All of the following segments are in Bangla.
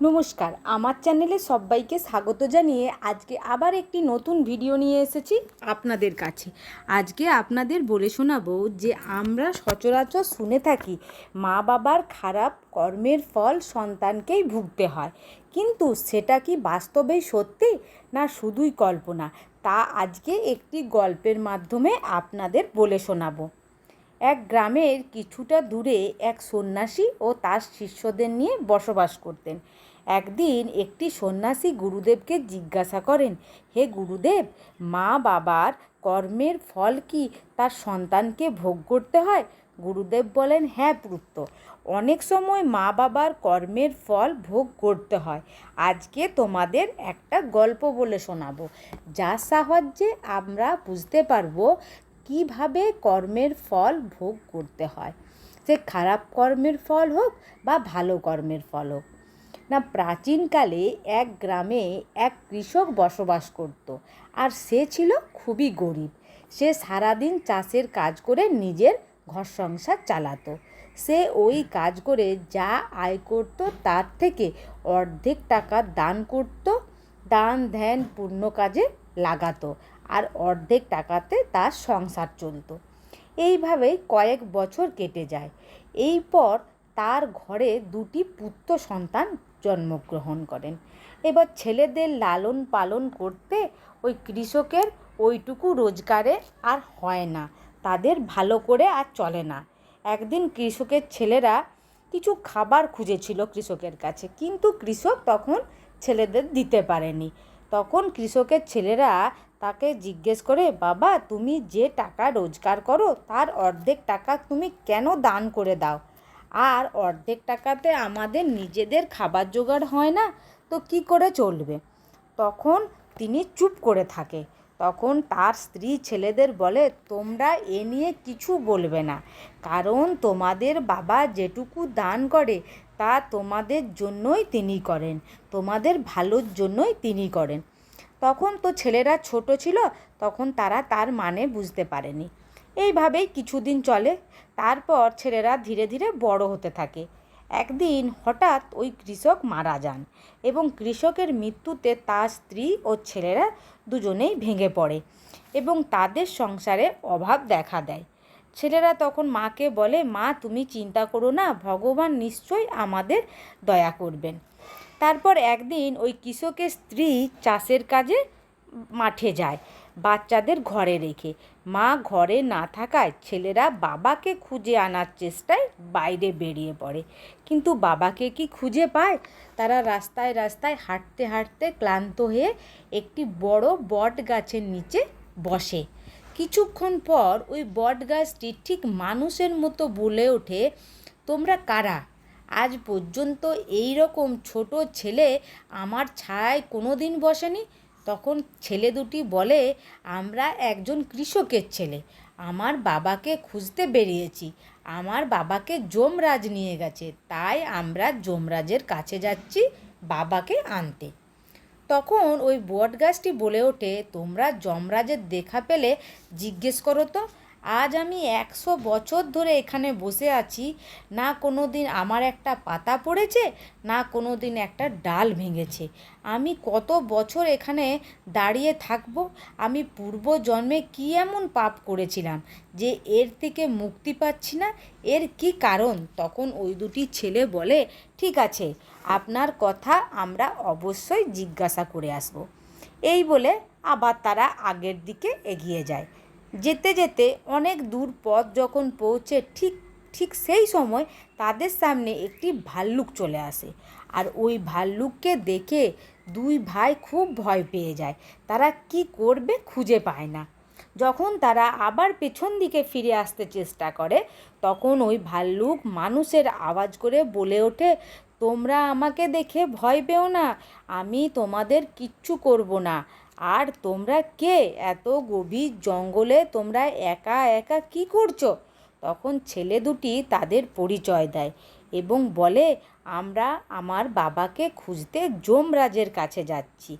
নমস্কার, আমার চ্যানেলে সবাইকে স্বাগত জানিয়ে আজকে আবার একটি নতুন ভিডিও নিয়ে এসেছি আপনাদের কাছে। আজকে আপনাদের বলে শোনাবো যে আমরা সচরাচর শুনে থাকি, মা বাবার খারাপ কর্মের ফল সন্তানকেই ভুগতে হয়। কিন্তু সেটা কি বাস্তবেই সত্যি না শুধুই কল্পনা? তা আজকে একটি গল্পের মাধ্যমে আপনাদের বলে শোনাবো। এক গ্রামের কিছুটা দূরে এক সন্ন্যাসী ও তার শিষ্যদের নিয়ে বসবাস করতেন। একদিন একটি সন্ন্যাসী গুরুদেবকে জিজ্ঞাসা করেন, হে গুরুদেব, মা বাবার কর্মের ফল কি তার সন্তানকে ভোগ করতে হয়? গুরুদেব বলেন হ্যাঁ পুত্র, অনেক সময় মা বাবার কর্মের ফল ভোগ করতে হয়। আজকে তোমাদের একটা গল্প বলে শোনাবো। যার সাহায্যে আমরা বুঝতে পারব কীভাবে কর্মের ফল ভোগ করতে হয়? সে খারাপ কর্মের ফল হোক বা ভালো কর্মের ফল হোক। না, প্রাচীনকালে এক গ্রামে এক কৃষক বসবাস করত আর সে ছিল খুবই গরিব। সে সারাদিন চাষের কাজ করে নিজের ঘর সংসার চালাতো। সে ওই কাজ করে যা আয় করত তার থেকে অর্ধেক টাকা দান করত দান ধ্যান পূর্ণ কাজে লাগাতো। আর অর্ধেক টাকাতে তার সংসার চলতো। এইভাবেই কয়েক বছর কেটে যায়। এই পর তার ঘরে দুটি পুত্র সন্তান জন্মগ্রহণ করেন। এবার ছেলেদের লালন পালন করতে ওই কৃষকের ওইটুকু রোজগারে আর হয় না। তাদের ভালো করে আর চলে না। একদিন কৃষকের ছেলেরা কিছু খাবার খুঁজেছিল কৃষকের কাছে, কিন্তু কৃষক তখন ছেলেদের দিতে পারেনি। তখন কৃষকের ছেলেরা তাকে জিজ্ঞেস করে, বাবা, তুমি যে টাকা রোজগার করো, তার অর্ধেক টাকা তুমি কেন দান করে দাও? আর অর্ধেক টাকাতে আমাদের নিজেদের খাবার জোগাড় হয় না, তো কি করে চলবে? তখন তিনি চুপ করে থাকে। তখন তার স্ত্রী ছেলেদের বলে, তোমরা এ নিয়ে কিছু বলবে না। কারণ তোমাদের বাবা যেটুকু দান করে, তা তোমাদের জন্যই তিনি করেন। তোমাদের ভালোর জন্যই তিনি করেন। তখন তো ছেলেরা ছোট ছিল, তখন তারা তার মানে বুঝতে পারেনি। এইভাবেই কিছুদিন চলে, তারপর ছেলেরা ধীরে ধীরে বড় হতে থাকে। একদিন হঠাৎ ওই কৃষক মারা যান এবং কৃষকের মৃত্যুতে তার স্ত্রী ও ছেলেরা দুজনেই ভেঙে পড়ে এবং তাদের সংসারে অভাব দেখা দেয়। ছেলেরা তখন মাকে বলে, মা, তুমি চিন্তা করো না, ভগবান নিশ্চয়ই আমাদের দয়া করবেন। তারপর একদিন ওই কৃষকের স্ত্রী চাষের কাজে মাঠে যায়, বাচ্চাদের ঘরে রেখে। মা ঘরে না থাকায় ছেলেরা বাবাকে খুঁজে আনার চেষ্টায় বাইরে বেরিয়ে পড়ে। কিন্তু বাবাকে কি খুঁজে পায়? তারা রাস্তায় রাস্তায় হাঁটতে হাঁটতে ক্লান্ত হয়ে একটি বড় বট গাছের নিচে বসে। কিছুক্ষণ পর ওই বট গাছটি ঠিক মানুষের মতো বলে ওঠে, তোমরা কারা? আজ পর্যন্ত এই রকম ছোট ছেলে আমার ছায় কোনো দিন বসেনি। তখন ছেলে দুটি বলে, আমরা একজন কৃষকের ছেলে। আমার বাবাকে খুঁজতে বেরিয়েছি। আমার বাবাকে যমরাজ নিয়ে গেছে। তাই আমরা যমরাজের কাছে যাচ্ছি বাবাকে আনতে। তখন ওই বট গাছটি বলে ওঠে, তোমরা যমরাজের দেখা পেলে জিজ্ঞেস করো তো। আজ আমি একশো বছর ধরে এখানে বসে আছি। না কোনো দিন আমার একটা পাতা পড়েছে, না কোনো দিন একটা ডাল ভেঙেছে। আমি কত বছর এখানে দাঁড়িয়ে থাকব? আমি পূর্ব জন্মে কী এমন পাপ করেছিলাম যে এর থেকে মুক্তি পাচ্ছি না? এর কি কারণ? তখন ওই দুটি ছেলে বলে, ঠিক আছে, আপনার কথা আমরা অবশ্যই জিজ্ঞাসা করে আসব। এই বলে আবার তারা আগের দিকে এগিয়ে যায়। যেতে যেতে অনেক দূর পথ যখন পৌঁছে ঠিক ঠিক সেই সময় তাদের সামনে একটি ভাল্লুক চলে আসে। আর ওই ভাল্লুককে দেখে দুই ভাই খুব ভয় পেয়ে যায়। তারা কি করবে খুঁজে পায় না। যখন তারা আবার পেছন দিকে ফিরে আসতে চেষ্টা করে, তখন ওই ভাল্লুক মানুষের আওয়াজ করে বলে ওঠে, তোমরা আমাকে দেখে ভয় পেও না। আমি তোমাদের কিচ্ছু করব না। আর তোমরা কে? এত গভীর জঙ্গলে তোমরা একা একা কি করছ? তখন ছেলে দুটি তাদের পরিচয় দেয় এবং বলে, আমরা আমার বাবাকে খুঁজতে যমরাজের কাছে যাচ্ছি।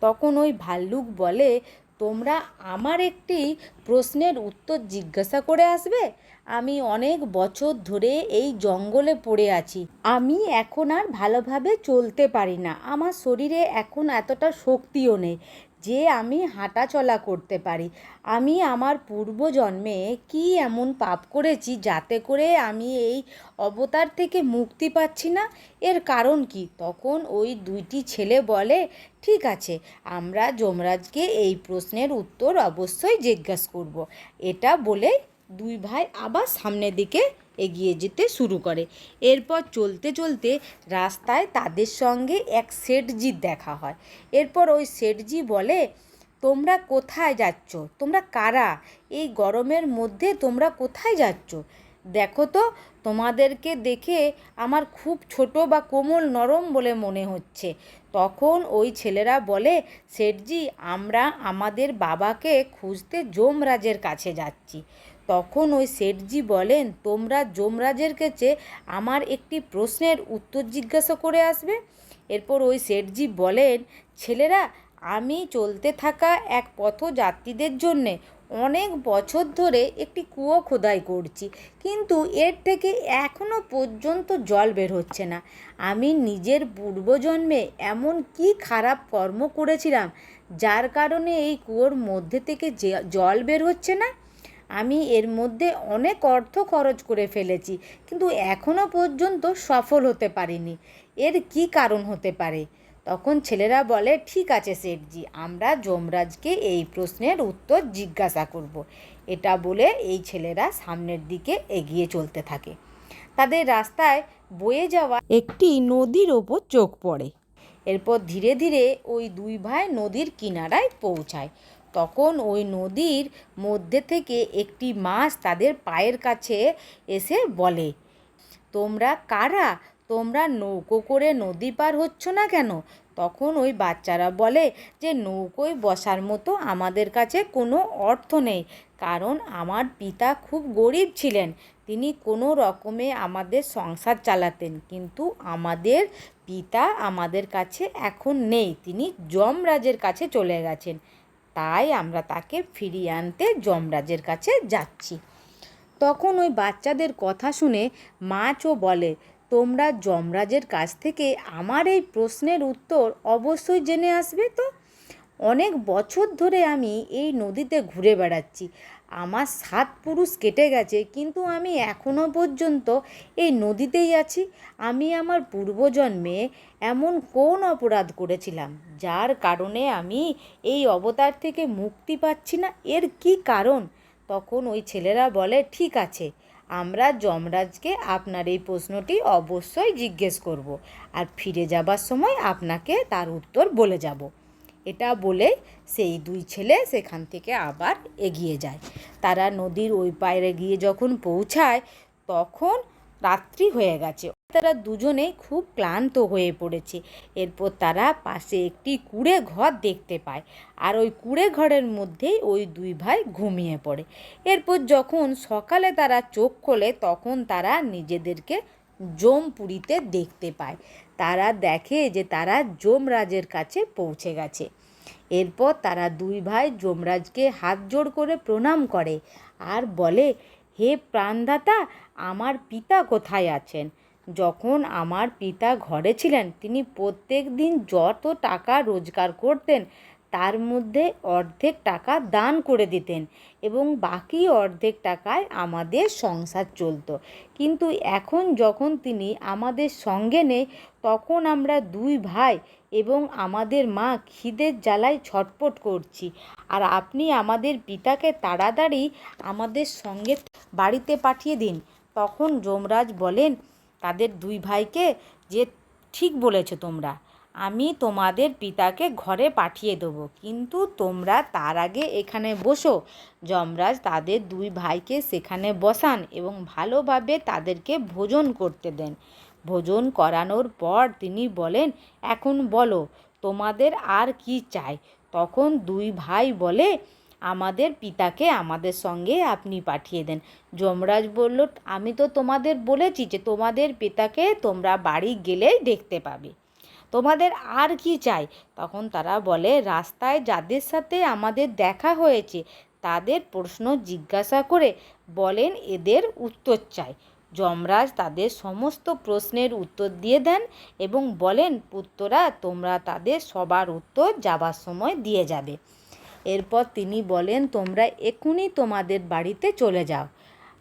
তখন ওই ভাল্লুক বলে, তোমরা আমার একটি প্রশ্নের উত্তর জিজ্ঞাসা করে আসবে? আমি অনেক বছর ধরে এই জঙ্গলে পড়ে আছি। আমি এখন আর ভালোভাবে চলতে পারি না। আমার শরীরে এখন এতটা শক্তিও নেই যে আমি হাঁটা চলা করতে পারি। আমি আমার পূর্বজন্মে কি এমন পাপ করেছি যাতে করে আমি এই অবতার থেকে মুক্তি পাচ্ছি না? এর কারণ কি? তখন ওই দুইটি ছেলে বলে, ঠিক আছে, আমরা যমরাজকে এই প্রশ্নের উত্তর অবশ্যই জিজ্ঞাসা করব। এটা বলে দুই ভাই আবার সামনের দিকে এগিয়ে যেতে শুরু করে। এরপর চলতে চলতে রাস্তায় তাদের সঙ্গে এক শেঠজির দেখা হয়। এরপর ওই শেঠজি বলে, তোমরা কোথায় যাচ্ছ? তোমরা কারা? এই গরমের মধ্যে তোমরা কোথায় যাচ্ছ? দেখো তো, তোমাদেরকে দেখে আমার খুব ছোট বা কোমল নরম বলে মনে হচ্ছে। তখন ওই ছেলেরা বলে, শেঠজি, আমরা আমাদের বাবাকে খুঁজতে যমরাজের কাছে যাচ্ছি। তখন ওই শেঠজি বলেন, তোমরা যমরাজের কাছে আমার একটি প্রশ্নের উত্তর জিজ্ঞাসা করে আসবে? এরপর ওই শেঠজি বলেন, ছেলেরা, আমি চলতে থাকা এক পথযাত্রীদের জন্যে অনেক বছর ধরে একটি কুয়ো খোদাই করছি, কিন্তু এর থেকে এখনও পর্যন্ত জল বের হচ্ছে না। আমি নিজের পূর্বজন্মে এমন কি খারাপ কর্ম করেছিলাম, যার কারণে এই কুয়োর মধ্যে থেকে জল বের হচ্ছে না? আমি এর মধ্যে অনেক অর্থ খরচ করে ফেলেছি, কিন্তু এখনও পর্যন্ত সফল হতে পারিনি। এর কি কারণ হতে পারে? তখন ছেলেরা বলে, ঠিক আছে শেঠজি, আমরা যমরাজকে এই প্রশ্নের উত্তর জিজ্ঞাসা করব। এটা বলে এই ছেলেরা সামনের দিকে এগিয়ে চলতে থাকে। তাদের রাস্তায় বয়ে যাওয়া একটি নদীর ওপর চোখ পড়ে। এরপর ধীরে ধীরে ওই দুই ভাই নদীর কিনারায় পৌঁছায়। তখন ওই নদীর মধ্যে থেকে একটি মাছ তাদের পায়ের কাছে এসে বলে, তোমরা কারা? তোমরা নৌকো করে নদী পার হচ্ছ না কেন? তখন ওই বাচ্চারা বলে, যে নৌকোয় বসার মতো আমাদের কাছে কোনো অর্থ নেই, কারণ আমার পিতা খুব গরিব ছিলেন। তিনি কোনো রকমে আমাদের সংসার চালাতেন, কিন্তু আমাদের পিতা আমাদের কাছে এখন নেই। তিনি যমরাজের কাছে চলে গেছেন। তাই আমরা তাকে ফিরিয়ে আনতে যমরাজের কাছে যাচ্ছি। তখন ওই বাচ্চাদের কথা শুনে মাছও বলে, তোমরা যমরাজের কাছ থেকে আমার এই প্রশ্নের উত্তর অবশ্যই জেনে আসবে তো? অনেক বছর ধরে আমি এই নদীতে ঘুরে বেড়াচ্ছি। আমার সাত পুরুষ কেটে গেছে, কিন্তু আমি এখনও পর্যন্ত এই নদীতেই আছি। আমি আমার পূর্বজন্মে এমন কোন অপরাধ করেছিলাম, যার কারণে আমি এই অবতার থেকে মুক্তি পাচ্ছি না? এর কি কারণ? তখন ওই ছেলেরা বলে, ঠিক আছে, আমরা যমরাজকে আপনার এই প্রশ্নটি অবশ্যই জিজ্ঞেস করব, আর ফিরে যাবার সময় আপনাকে তার উত্তর বলে যাব। এটা বলে সেই দুই ছেলে সেখান থেকে আবার এগিয়ে যায়। তারা নদীর ওই পাড়ে গিয়ে যখন পৌঁছায়, তখন রাত্রি হয়ে গেছে। তারা দুজনেই খুব ক্লান্ত হয়ে পড়েছে। এরপর তারা পাশে একটি কুড়ে ঘর দেখতে পায় আর ওই কুড়ে ঘরের মধ্যেই ওই দুই ভাই ঘুমিয়ে পড়ে। এরপর যখন সকালে তারা চোখ খোলে, তখন তারা নিজেদেরকে জমপুরিতে দেখতে পায়। তারা দেখে যে তারা যমরাজের কাছে পৌঁছে গেছে। এরপর তারা দুই ভাই যমরাজকে হাত জোড় করে প্রণাম করে আর বলে, হে প্রাণদাতা, আমার পিতা কোথায় আছেন? যখন আমার পিতা ঘরে ছিলেন, তিনি প্রত্যেক দিন যত টাকা রোজগার করতেন তার মধ্যে অর্ধেক টাকা দান করে দিতেন এবং বাকি অর্ধেক টাকায় আমাদের সংসার চলতো। কিন্তু এখন যখন তিনি আমাদের সঙ্গে নেই, তখন আমরা দুই ভাই এবং আমাদের মা খিদের জ্বালায় ছটপট করছি। আর আপনি আমাদের পিতাকে তাড়াতাড়ি আমাদের সঙ্গে বাড়িতে পাঠিয়ে দিন। তখন যমরাজ বলেন, তাদের দুই ভাইকে যে ঠিক বলেছ তোমরা। আমি তোমাদের পিতাকে ঘরে পাঠিয়ে দেবো, কিন্তু তোমরা তার আগে এখানে বসো। যমরাজ তাদের দুই ভাইকে সেখানে বসান এবং ভালোভাবে তাদেরকে ভোজন করতে দেন। ভোজন করানোর পর তিনি বলেন, এখন বলো, তোমাদের আর কি চাই? তখন দুই ভাই বলে, আমাদের পিতাকে আমাদের সঙ্গে আপনি পাঠিয়ে দেন। যমরাজ বলল, আমি তো তোমাদের বলেছি যে তোমাদের পিতাকে তোমরা বাড়ি গেলেই দেখতে পাবে। তোমাদের আর কি চাই? তখন তারা বলে, রাস্তায় যাদের সাথে আমাদের দেখা হয়েছে, তাদের প্রশ্ন জিজ্ঞাসা করে বলেন এদের উত্তর চাই। যমরাজ তাদের সমস্ত প্রশ্নের উত্তর দিয়ে দেন এবং বলেন, পুত্ররা, তোমরা তাদের সবার উত্তর যাবার সময় দিয়ে যাবে। এরপর তিনি বলেন, তোমরা এক্ষুনি তোমাদের বাড়িতে চলে যাও।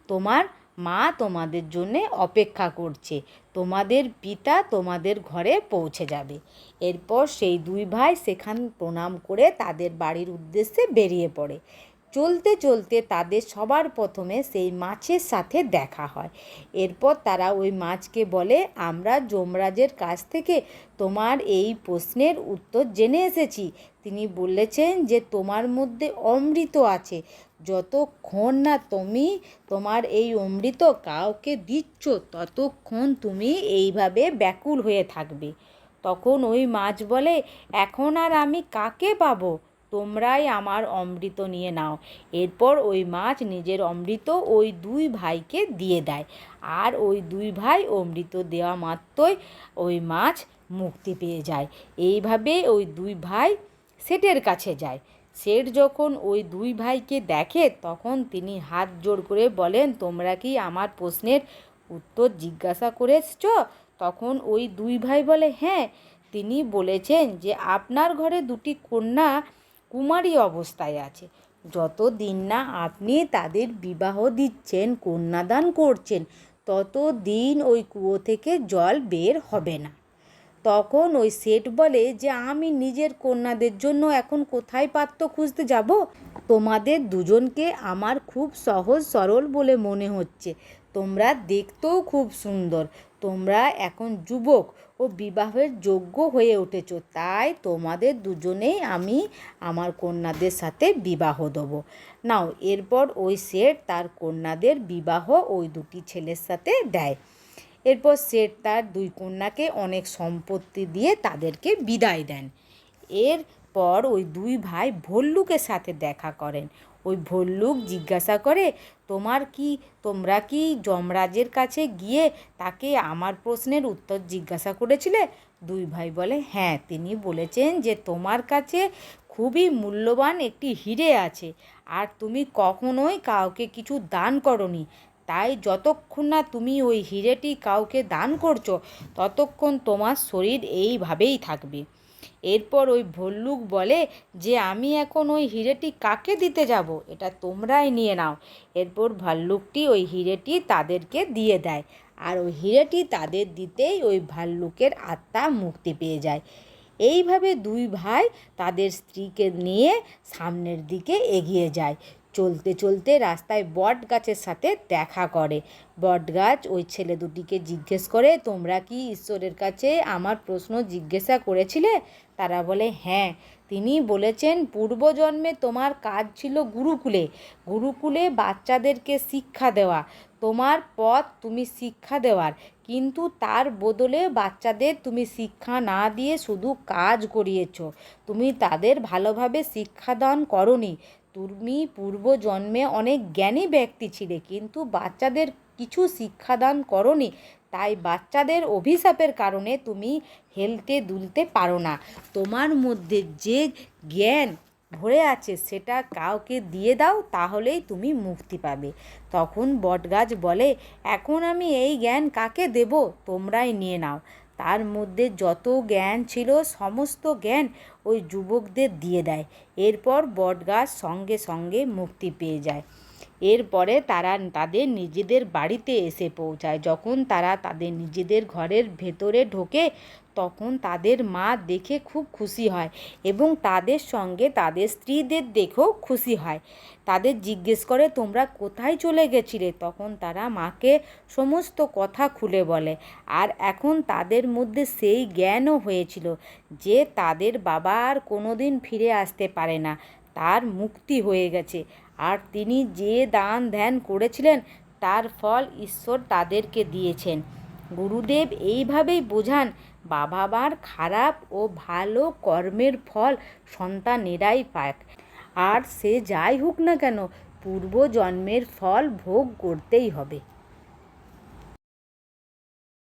তোমার মা তোমাদের জন্যে অপেক্ষা করছে। তোমাদের পিতা তোমাদের ঘরে পৌঁছে যাবে। এরপর সেই দুই ভাই সেখান প্রণাম করে তাদের বাড়ির উদ্দেশ্যে বেরিয়ে পড়ে। চলতে চলতে তাদের সবার প্রথমে সেই মাছের সাথে দেখা হয়। এরপর তারা ওই মাছকে বলে, আমরা যমরাজের কাছ থেকে তোমার এই প্রশ্নের উত্তর জেনে এসেছি। তিনি বলেছেন যে তোমার মধ্যে অমৃত আছে। যতক্ষণ না তুমি তোমার এই অমৃত কাউকে দিচ্ছ, ততক্ষণ তুমি এইভাবে ব্যাকুল হয়ে থাকবে। তখন ওই মাছ বলে, এখন আর আমি কাকে পাবো? তোমরাই আমার অমৃত নিয়ে নাও। এরপর ওই মাছ নিজের অমৃত ওই দুই ভাইকে দিয়ে দেয়। আর ওই দুই ভাই অমৃত দেওয়া মাত্রই ওই মাছ মুক্তি পেয়ে যায়। এইভাবে ওই দুই ভাই সেটের কাছে যায়। শেঠ যখন ওই দুই ভাইকে দেখে, তখন তিনি হাত জোড় করে বলেন, তোমরা কি আমার প্রশ্নের উত্তর জিজ্ঞাসা করেছ? তখন ওই দুই ভাই বলে হ্যাঁ। তিনি বলেছেন যে, আপনার ঘরে দুটি কন্যা কুমারী অবস্থায় আছে। যত দিন না আপনি তাদের বিবাহ দিচ্ছেন, কন্যাদান করছেন, তত দিন ওই কুয়ো থেকে জল বের হবে না। তখন ওই সেট বলে যে, আমি নিজের কন্যাদের জন্য এখন কোথায় পাত্র খুঁজতে যাব? তোমাদের দুজনকে আমার খুব সহজ সরল বলে মনে হচ্ছে। তোমরা দেখতেও খুব সুন্দর। তোমরা এখন যুবক ও বিবাহের যোগ্য হয়ে উঠেছ। তাই তোমাদের দুজনেই আমি আমার কন্যাদের সাথে বিবাহ দেবো। নাও, এরপর ওই শেঠ তার কন্যাদের বিবাহ ওই দুটি ছেলের সাথে দেয়। এরপর শেঠ তার দুই কন্যাকে অনেক সম্পত্তি দিয়ে তাদেরকে বিদায় দেন। এরপর ওই দুই ভাই ভল্লুকের সাথে দেখা করেন। ওই ভল্লুক জিজ্ঞাসা করে, তোমার কি, তোমরা কি যমরাজের কাছে গিয়ে তাকে আমার প্রশ্নের উত্তর জিজ্ঞাসা করেছিলে? দুই ভাই বলে হ্যাঁ তিনি বলেছেন যে তোমার কাছে খুবই মূল্যবান একটি হিরে আছে, আর তুমি কখনোই কাউকে কিছু দান করনি। তাই যতক্ষণ না তুমি ওই হিরেটি কাউকে দান করছ, ততক্ষণ তোমার শরীর এইভাবেই থাকবে। এরপর ওই ভল্লুক বলে, যে আমি এখন ওই হিরেটি কাকে দিতে যাব, এটা তোমরাই নিয়ে নাও। এরপর ভাল্লুকটি ওই হিরেটি তাদেরকে দিয়ে দেয়। আর ওই হিরেটি তাদের দিতেই ওই ভাল্লুকের আত্মা মুক্তি পেয়ে যায়। এইভাবে দুই ভাই তাদের স্ত্রীকে নিয়ে সামনের দিকে এগিয়ে যায়। চলতে চলতে রাস্তায় বট গাছের সাথে দেখা করে। বট গাছ ওই ছেলে দুটিকে জিজ্ঞেস করে, তোমরা কি ঈশ্বরের কাছে আমার প্রশ্ন জিজ্ঞাসা করেছিলে? তারা বলে হ্যাঁ। তিনি বলেছেন পূর্বজন্মে তোমার কাজ ছিল গুরুকুলে। গুরুকুলে বাচ্চাদেরকে শিক্ষা দেওয়া। তোমার পথ তুমি শিক্ষা দেওয়ার। কিন্তু তার বদলে বাচ্চাদের তুমি শিক্ষা না দিয়ে শুধু কাজ করিয়েছ। তুমি তাদের ভালোভাবে শিক্ষাদান করনি। তুমি পূর্বজন্মে অনেক জ্ঞানী ব্যক্তি ছিলে, কিন্তু বাচ্চাদের কিছু শিক্ষাদান করনি। তাই বাচ্চাদের অভিশাপের কারণে তুমি হেলতে দুলতে পারো না। তোমার মধ্যে যে জ্ঞান ভরে আছে, সেটা কাউকে দিয়ে দাও, তাহলেই তুমি মুক্তি পাবে। তখন বটগাছ বলে, এখন আমি এই জ্ঞান কাকে দেব? তোমরাই নিয়ে নাও। তার মধ্যে যত জ্ঞান ছিল, সমস্ত জ্ঞান ওই যুবকদের দিয়ে দেয়। এরপর বটগাছ সঙ্গে সঙ্গে মুক্তি পেয়ে যায়। এরপরে তারা তাদের নিজেদের বাড়িতে এসে পৌঁছায়। যখন তারা তাদের নিজেদের ঘরের ভেতরে ঢোকে তখন তাদের মা দেখে খুব খুশি হয় এবং তাদের সঙ্গে তাদের স্ত্রীদের দেখেও খুশি হয়। তাদের জিজ্ঞেস করে, তোমরা কোথায় চলে গেছিলে? তখন তারা মাকে সমস্ত কথা খুলে বলে। আর এখন তাদের মধ্যে সেই জ্ঞানও হয়েছিল যে তাদের বাবা আর কোনো দিন ফিরে আসতে পারে না। তার মুক্তি হয়ে গেছে। আর তিনি যে দান ধ্যান করেছিলেন, তার ফল ঈশ্বর তাদেরকে দিয়েছেন। গুরুদেব এইভাবেই বোঝান বাবা মার খারাপ ও ভালো কর্মের ফল সন্তানেরাই পাক। আর সে যাই হোক না কেন, পূর্বজন্মের ফল ভোগ করতেই হবে।